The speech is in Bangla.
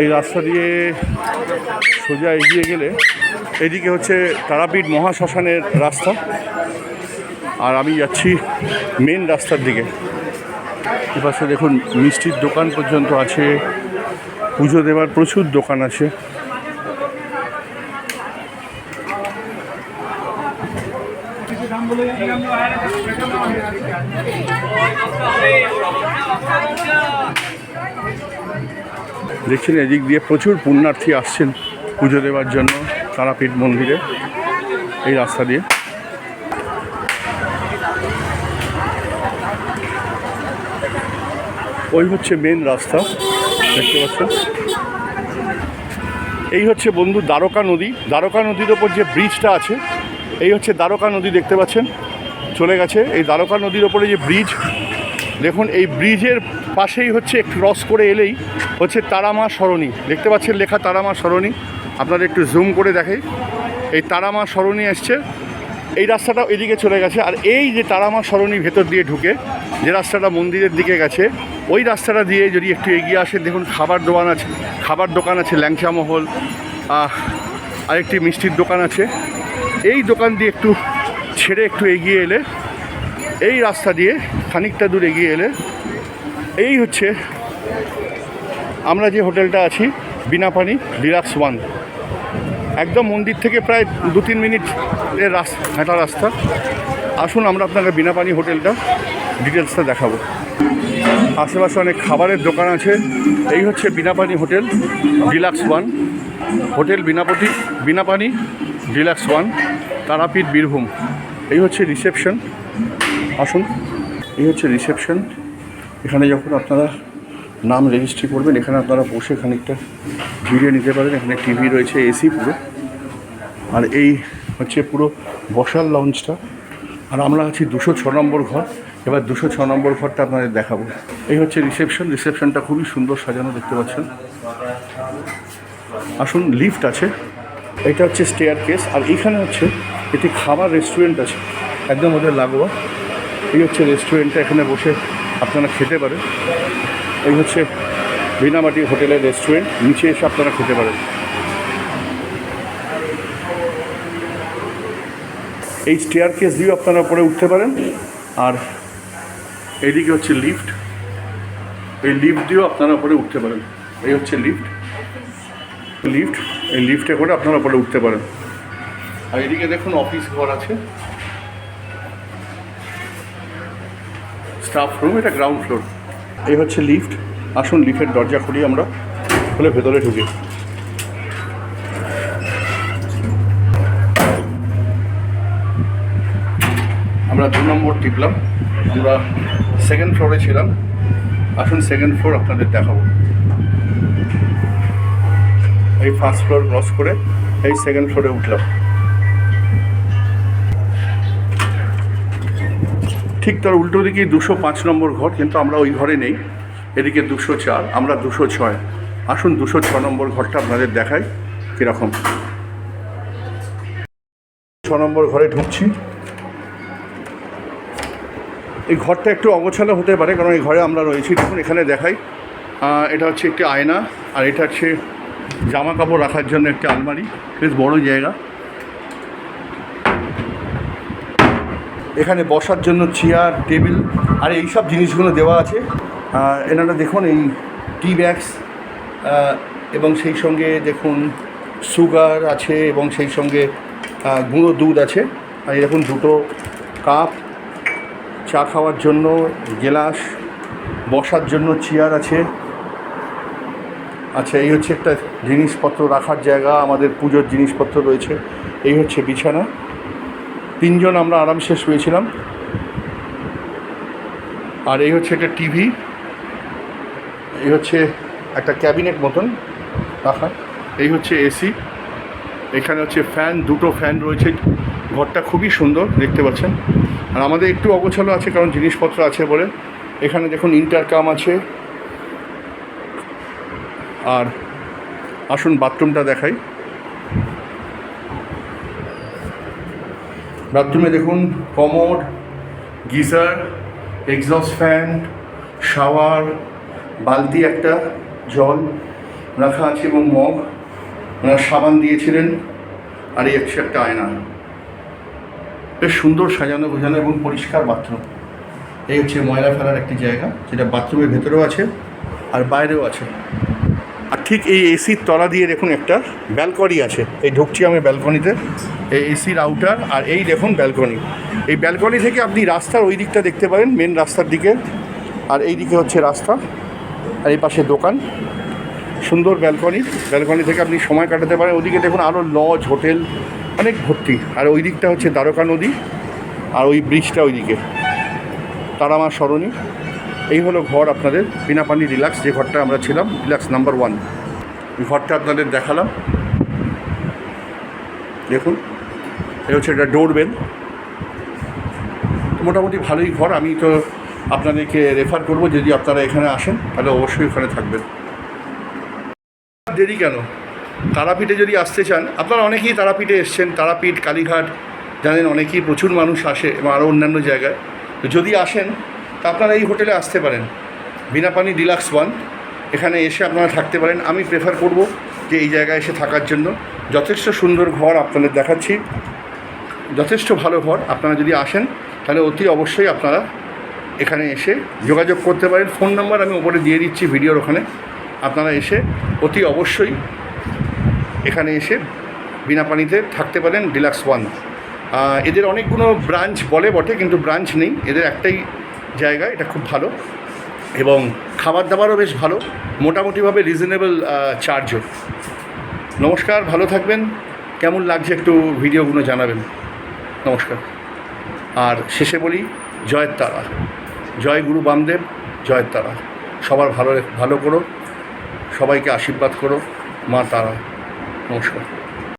এই রাস্তা দিয়ে সোজা এগিয়ে গেলে এদিকে হচ্ছে তারাপীঠ মহাশ্মশানের রাস্তা। আর আমি যাচ্ছি মেন রাস্তার দিকে। এপাশে দেখুন মিষ্টির দোকান পর্যন্ত আছে। পুজো দেওয়ার প্রচুর দোকান আছে। দেখছেন, এদিক দিয়ে প্রচুর পুণ্যার্থী আসছেন পুজো দেওয়ার জন্য তারাপীঠ মন্দিরে, এই রাস্তা দিয়ে। ওই হচ্ছে মেন রাস্তা, দেখতে পাচ্ছেন। এই হচ্ছে বন্ধু দ্বারকা নদী। দ্বারকা নদীর ওপর যে ব্রিজটা আছে, এই হচ্ছে দ্বারকা নদী দেখতে পাচ্ছেন, চলে গেছে। এই দ্বারকা নদীর ওপরে যে ব্রিজ দেখুন, এই ব্রিজের পাশেই হচ্ছে ক্রস করে এলেই হচ্ছে তারামা সরণি। দেখতে পাচ্ছেন লেখা তারামা সরণি। আপনারা একটু জুম করে দেখে এই তারামা সরণি আসছে এই রাস্তাটা এদিকে চলে গেছে। আর এই যে তারামা সরণি ভেতর দিয়ে ঢুকে, যে রাস্তাটা মন্দিরের দিকে গেছে, ওই রাস্তাটা দিয়ে যদি একটু এগিয়ে আসেন দেখুন খাবার দোকান আছে, খাবার দোকান আছে, ল্যাংচা মহল আরেকটি মিষ্টির দোকান আছে। এই দোকান দিয়ে একটু ছেড়ে একটু এগিয়ে এলে এই রাস্তা দিয়ে খানিকটা দূর এগিয়ে এলে এই হচ্ছে আমরা যে হোটেলটা আছি, বিনাপানি ডিলাক্স ওয়ান। একদম মন্দির থেকে প্রায় দু তিন মিনিট এর রাস্তা হাঁটা রাস্তা। আসুন আমরা আপনাকে বিনাপানি হোটেলটা ডিটেলসটা দেখাবো। আশেপাশে অনেক খাবারের দোকান আছে। এই হচ্ছে Binapani hotel deluxe one. Hotel Binapati, Binapani deluxe one, Tarapith Birbhum. এই হচ্ছে রিসেপশন। আসুন। এই হচ্ছে রিসেপশন এখানে যখন আপনারা নাম রেজিস্ট্রি করবেন, এখানে আপনারা বসে খানিকটা ভিডিও নিতে পারেন। এখানে টিভি রয়েছে এসি পুরো। আর এই হচ্ছে পুরো বসার লঞ্চটা আর আমরা আছি দুশো ছ নম্বর ঘর। এবার দুশো ছ নম্বর ঘরটা আপনাদের দেখাবো। এই হচ্ছে রিসেপশন রিসেপশনটা খুবই সুন্দর সাজানো, দেখতে পাচ্ছেন। আসুন লিফট আছে। এটা হচ্ছে স্টেয়ার কেস আর এইখানে হচ্ছে, একটি খাবার রেস্টুরেন্ট আছে। একদম ওদের লাগোয়া। এই হচ্ছে রেস্টুরেন্টটা এখানে বসে আপনারা খেতে পারেন। এই হচ্ছে বিনামাটি হোটেলের রেস্টুরেন্ট নিচে এসে আপনারা খেতে পারেন। এই স্টেয়ার কেস দিয়েও আপনারা উপরে উঠতে পারেন, আর এইদিকে হচ্ছে লিফট এই লিফট দিয়েও আপনারা উপরে উঠতে পারেন। এই হচ্ছে লিফট লিফট এই লিফটে করে আপনারা উপরে উঠতে পারেন। আর এদিকে দেখুন অফিস ঘর আছে। স্টাফ রুম এটা গ্রাউন্ড ফ্লোর এই হচ্ছে লিফট আসুন লিফটের দরজা খুলি আমরা। খুলে ভেতরে ঢুকি। আমরা দু নম্বর টিপলাম। আমরা সেকেন্ড ফ্লোরে ছিলাম। আসুন সেকেন্ড ফ্লোর আপনাদের দেখাবো। এই ফার্স্ট ফ্লোর ক্রস করে এই সেকেন্ড ফ্লোরে উঠলাম। ঠিক তার উল্টো দিকে দুশো পাঁচ নম্বর ঘর, কিন্তু আমরা ওই ঘরে নেই। এদিকে দুশো চার, আমরা দুশো ছয়। আসুন দুশো ছ নম্বর ঘরটা আপনাদের দেখাই কীরকম। ছ নম্বর ঘরে ঢুকছি। এই ঘরটা একটু অগোছালো হতে পারে, কারণ এই ঘরে আমরা রয়েছি। দেখুন, এখানে দেখাই। এটা হচ্ছে একটি আয়না, আর এটা হচ্ছে জামা কাপড় রাখার জন্য একটি আলমারি। বেশ বড় জায়গা। এখানে বসার জন্য চেয়ার, টেবিল, আর এই সব জিনিসগুলো দেওয়া আছে। এনারা দেখুন এই টি ব্যাগস এবং সেই সঙ্গে দেখুন সুগার আছে এবং সেই সঙ্গে গুঁড়ো দুধ আছে। আর দেখুন দুটো কাপ, চা খাওয়ার জন্য গেলাস, বসার জন্য চেয়ার আছে। আচ্ছা এই হচ্ছে একটা জিনিসপত্র রাখার জায়গা, আমাদের পুজোর জিনিসপত্র রয়েছে। এই হচ্ছে বিছানা। তিনজন আমরা আরামসে শুয়েছিলাম আর এই হচ্ছে একটা টিভি। এই হচ্ছে একটা ক্যাবিনেট মতন রাখা। এই হচ্ছে এসি। এখানে হচ্ছে ফ্যান, দুটো ফ্যান রয়েছে। ঘরটা খুবই সুন্দর, দেখতে পাচ্ছেন। আর আমাদের একটু অগোছালো আছে, কারণ জিনিসপত্র আছে বলে। এখানে দেখুন ইন্টারকাম আছে। আর আসুন বাথরুমটা দেখাই। বাথরুমে দেখুন commode geyser exhaust fan shower বালতি একটা, জল রাখা আছে এবং মগ। ওনার সাবান দিয়েছিলেন আর এই হচ্ছে একটা আয়না। বেশ সুন্দর সাজানো, গোছানো এবং পরিষ্কার বাথরুম এই হচ্ছে ময়লা ফেলার একটি জায়গা, যেটা বাথরুমের ভেতরেও আছে আর বাইরেও আছে। আর ঠিক এই এসির তলা দিয়ে দেখুন একটা ব্যালকনি আছে। এই ঢুকছি আমি ব্যালকনিতে, এই এসির আউটার আর এই দেখুন ব্যালকনি। এই ব্যালকনি থেকে আপনি রাস্তার ওই দিকটা দেখতে পারেন মেন রাস্তার দিকে। আর এই দিকে হচ্ছে রাস্তা, আর এই পাশে দোকান। সুন্দর ব্যালকনি ব্যালকনি থেকে আপনি সময় কাটাতে পারেন। ওদিকে দেখুন আরও লজ হোটেল অনেক ভর্তি। আর ওই দিকটা হচ্ছে দ্বারকা নদী, আর ওই ব্রিজটা ওইদিকে তারামা সরণি। এই হলো ঘর আপনাদের, বিনা পানি রিল্যাক্স, যে ঘরটা আমরা ছিলাম, রিল্যাক্স নাম্বার ওয়ান। এই ঘরটা আপনাদের দেখালাম। দেখুন, এই হচ্ছে একটা ডোরবেল। মোটামুটি ভালোই ঘর, আমি তো আপনাদেরকে রেফার করব, যদি আপনারা এখানে আসেন, তাহলে অবশ্যই ওখানে থাকবেন। দেরি কেন? তারাপীঠে যদি আসতে চান, আপনারা অনেকেই তারাপীঠে এসছেন, তারাপীঠ, কালীঘাট, জানেন অনেকেই প্রচুর মানুষ আসে, এবং আরও অন্যান্য জায়গায়। তো যদি আসেন তা আপনারা এই হোটেলে আসতে পারেন। বিনা পানি ডিলাক্স ওয়ান। এখানে এসে আপনারা থাকতে পারেন। আমি প্রেফার করব যে এই জায়গায় এসে থাকার জন্য। যথেষ্ট সুন্দর ঘর আপনাদের দেখাচ্ছি। যথেষ্ট ভালো ঘর। আপনারা যদি আসেন, তাহলে অতি অবশ্যই আপনারা এখানে এসে যোগাযোগ করতে পারেন। ফোন নাম্বার আমি ওপরে দিয়ে দিচ্ছি ভিডিওর ওখানে। আপনারা এসে অতি অবশ্যই এখানে এসে বিনা পানিতে থাকতে পারেন ডিলাক্স ওয়ান। এদের অনেকগুলো ব্রাঞ্চ বলে বটে, কিন্তু ব্রাঞ্চ নেই। এদের একটাই জায়গা, এটা খুব ভালো। এবং খাবার দাবারও বেশ ভালো, মোটামুটিভাবে রিজনেবল চার্জও নমস্কার, ভালো থাকবেন। কেমন লাগছে একটু ভিডিওগুলো জানাবেন? নমস্কার। আর শেষে বলি জয়ের তারা। জয় গুরু বামদেব জয়ের তারা। সবার ভালো ভালো করো। সবাইকে আশীর্বাদ করো, মা তারা। নমস্কার।